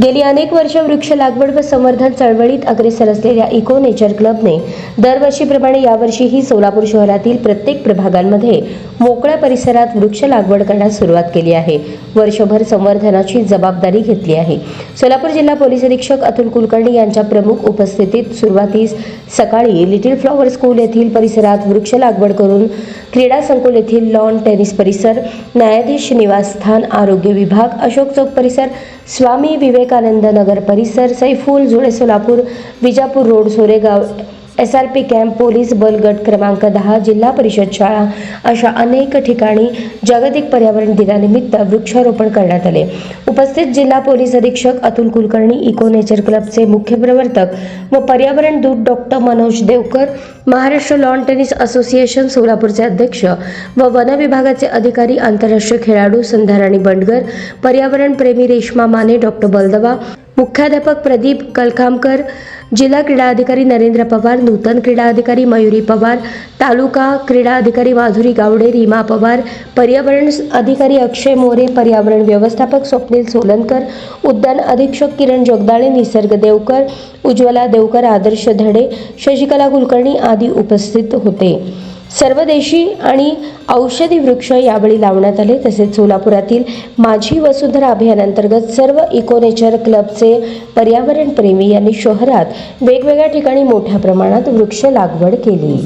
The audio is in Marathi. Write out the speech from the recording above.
गेली अनेक वर्ष वृक्ष लागवड व संवर्धन चळवळीत अग्रेसर असलेल्या इको नेचर क्लबने दरवर्षीप्रमाणे यावर्षीही सोलापूर शहरातील प्रत्येक प्रभागांमध्ये मोकळ्या परिसरात वृक्ष लागवड करण्यास सुरुवात केली आहे. वर्षभर संवर्धनाची जबाबदारी घेतली आहे. सोलापूर जिल्हा पोलीस अधीक्षक अतुल कुलकर्णी यांच्या प्रमुख उपस्थितीत सुरुवातीस सकाळी लिटिल फ्लॉवर स्कूल येथील परिसरात वृक्ष लागवड करून क्रीडा संकुल येथील लॉन टेनिस परिसर न्यायाधीश निवासस्थान आरोग्य विभाग अशोक चौक परिसर स्वामी विवेक विवेकानंद नगर परिसर Saiful Jule Solapur Vijapur road Soregaon S R P camp police बल गट क्रमांक दहा जिल्हा परिषद शाळा अशा अनेक ठिकाणी जागतिक पर्यावरण दिनानिमित्त वृक्षारोपण करण्यात आले. उपस्थित जिल्हा पोलीस अधीक्षक अतुल कुलकर्णी इको नेचर क्लबचे मुख्य प्रवर्तक व पर्यावरण दूत doctor Manoj Devkar Maharashtra lawn tennis association सोलापूरचे अध्यक्ष व वन विभागाचे अधिकारी आंतरराष्ट्रीय खेळाडू संध्याराणी बंडगर पर्यावरण प्रेमी रेश्मा माने डॉक्टर बलदवा मुख्याध्यापक प्रदीप कलखामकर जिल्हा क्रीडा अधिकारी नरेंद्र पवार नूतन क्रीडा अधिकारी मयुरी पवार तालुका क्रीडा अधिकारी माधुरी गावडे रीमा पवार पर्यावरण अधिकारी अक्षय मोरे पर्यावरण व्यवस्थापक स्वप्नील सोलनकर उद्यान अधीक्षक किरण जगदाळे निसर्ग देवकर उज्ज्वला देवकर आदर्श धडे शशिकला कुलकर्णी आदी उपस्थित होते. सर्व देशी आणि औषधी वृक्ष यावेळी लावण्यात आले. तसेच सोलापुरातील माझी वसुंधरा अभियानांतर्गत सर्व इको नेचर क्लबचे पर्यावरण प्रेमी यांनी शहरात वेगवेगळ्या ठिकाणी मोठ्या प्रमाणात वृक्ष लागवड केली.